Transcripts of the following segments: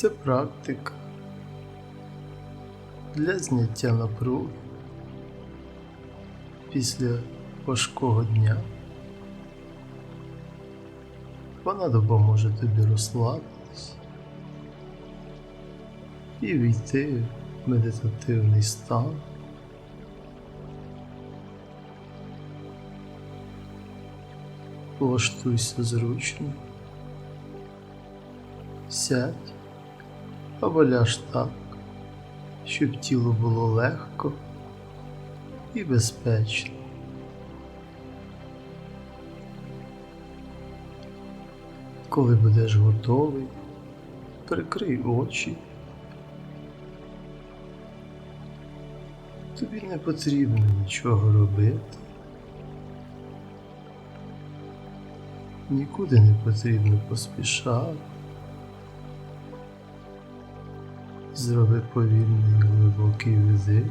Це практика для зняття напруги після важкого дня. Вона допоможе тобі розслабитись і війти в медитативний стан. Влаштуйся зручно, сядь або ляж так, щоб тіло було легко і безпечно. Коли будеш готовий, прикрий очі. Тобі не потрібно нічого робити. Нікуди не потрібно поспішати. Зроби повільний глибокий вдих.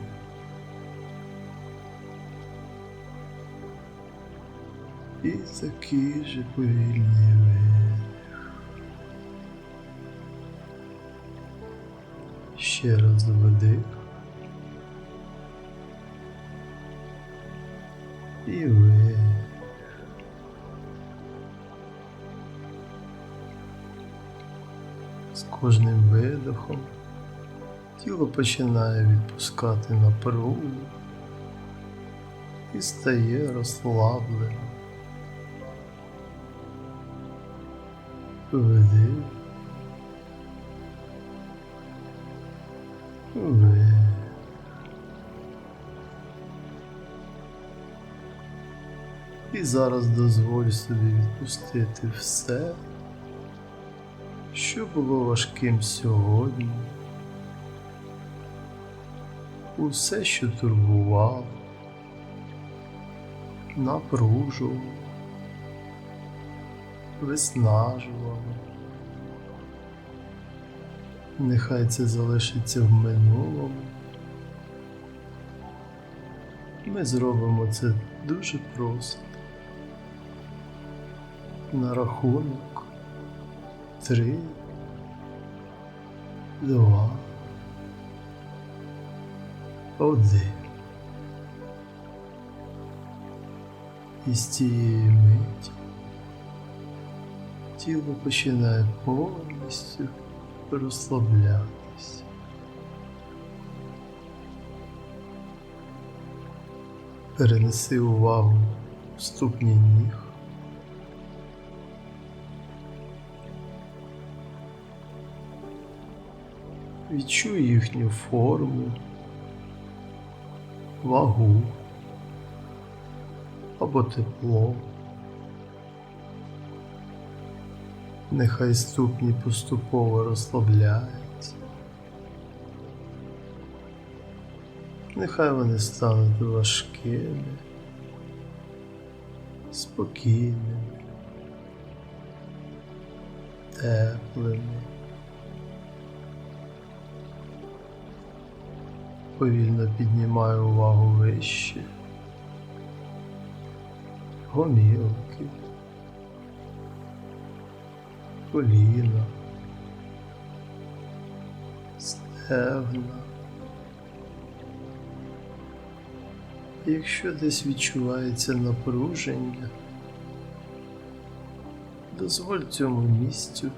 І такий же повільний видих. Ще раз вдих. І видих. З кожним видохом тіло починає відпускати напругу і стає розслабленим. Вдих. І зараз дозволь собі відпустити все, що було важким сьогодні, усе, що турбувало, напружувало, виснажувало. Нехай це залишиться в минулому. Ми зробимо це дуже просто. На рахунок три, два, один. І з цієї миті тіло починає повністю розслаблятися. Перенеси увагу в ступні ніг. Відчуй їхню форму, вагу або тепло. Нехай ступні поступово розслабляються. Нехай вони стануть важкими, спокійними, теплими. Повільно піднімаю увагу вище, гомілки, коліна, стегна. Якщо десь відчувається напруження, дозволь цьому місцю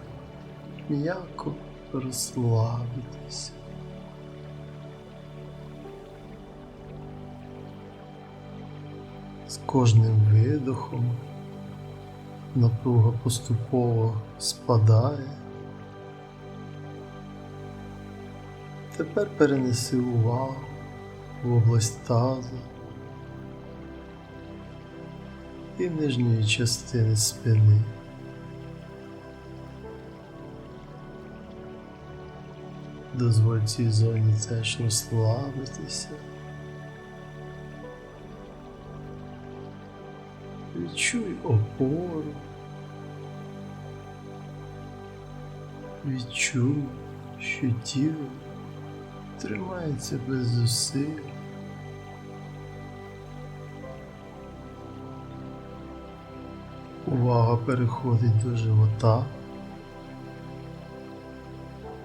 м'яко розслабитися. З кожним видохом напруга поступово спадає. Тепер перенеси увагу в область тазу і нижньої частини спини. Дозволь цій зоні теж розслабитися. Відчуй опору. Відчуй, що тіло тримається без зусиль. Увага переходить до живота.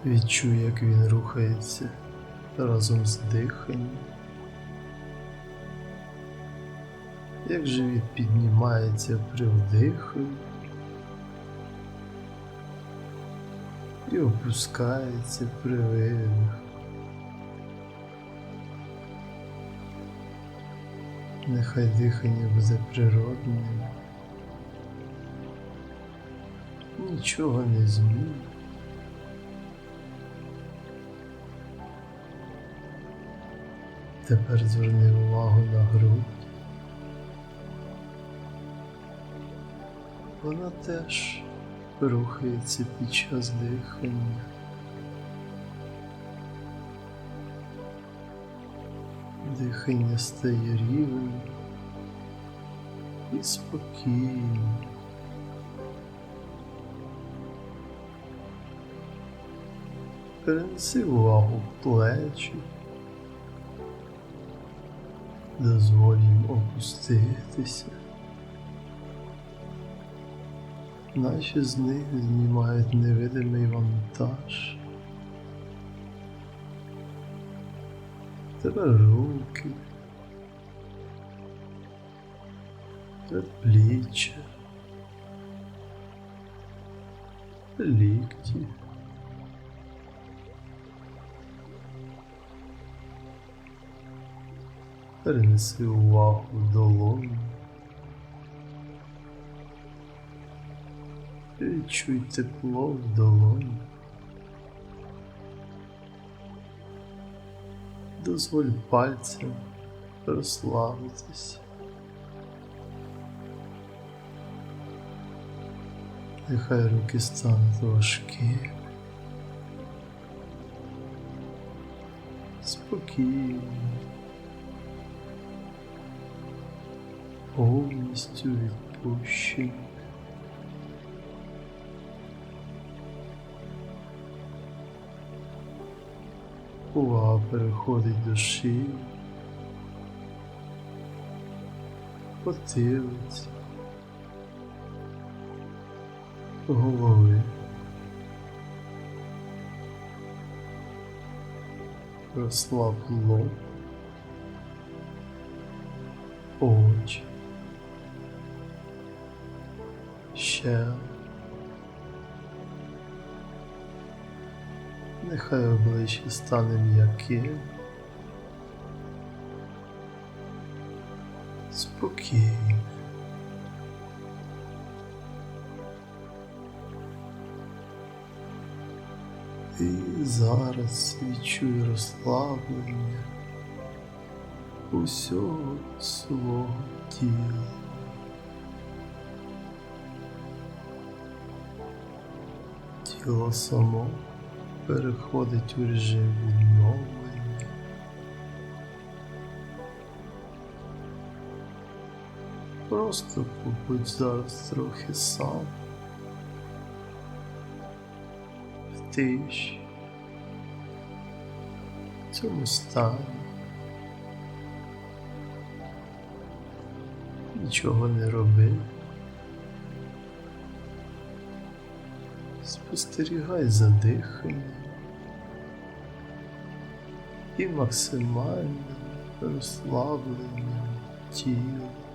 Відчуй, як він рухається разом з диханням. Як живіт піднімається при вдиху і опускається при видиху. Нехай дихання буде природним. Нічого не змінить. Тепер зверни увагу на грудь. Вона теж рухається під час дихання. Дихання стає рівним і спокійним. Перенеси увагу плечі. Дозволь їм опуститися. Наші з них знімають невидимий вантаж. Тепер руки, пліччя, лікті. Перенеси увагу долоні. Відчуй тепло в долоні. Дозволь пальцям розслабитися. Нехай руки стануть важкі. Спокійні. Повністю відпущені. Увага переходить до шиї, потилиці, голови. Розслаб лоб, очі, ще. Нехай обличчя стане м'яким, спокійним. І зараз відчуй розслаблення усього свого тіла. Тіло само переходить у режим відновлення. Просто побудь зараз трохи сам в тиші, в цьому стані. Нічого не роби. Спостерігай за диханням і максимальним розслабленням тіла.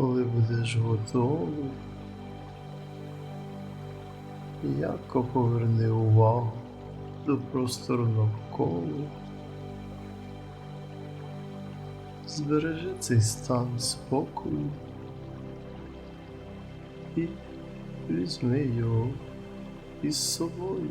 Коли будеш готовий, м'яко поверни увагу до простору навколо. Збережи цей стан спокою і візьми його із собою.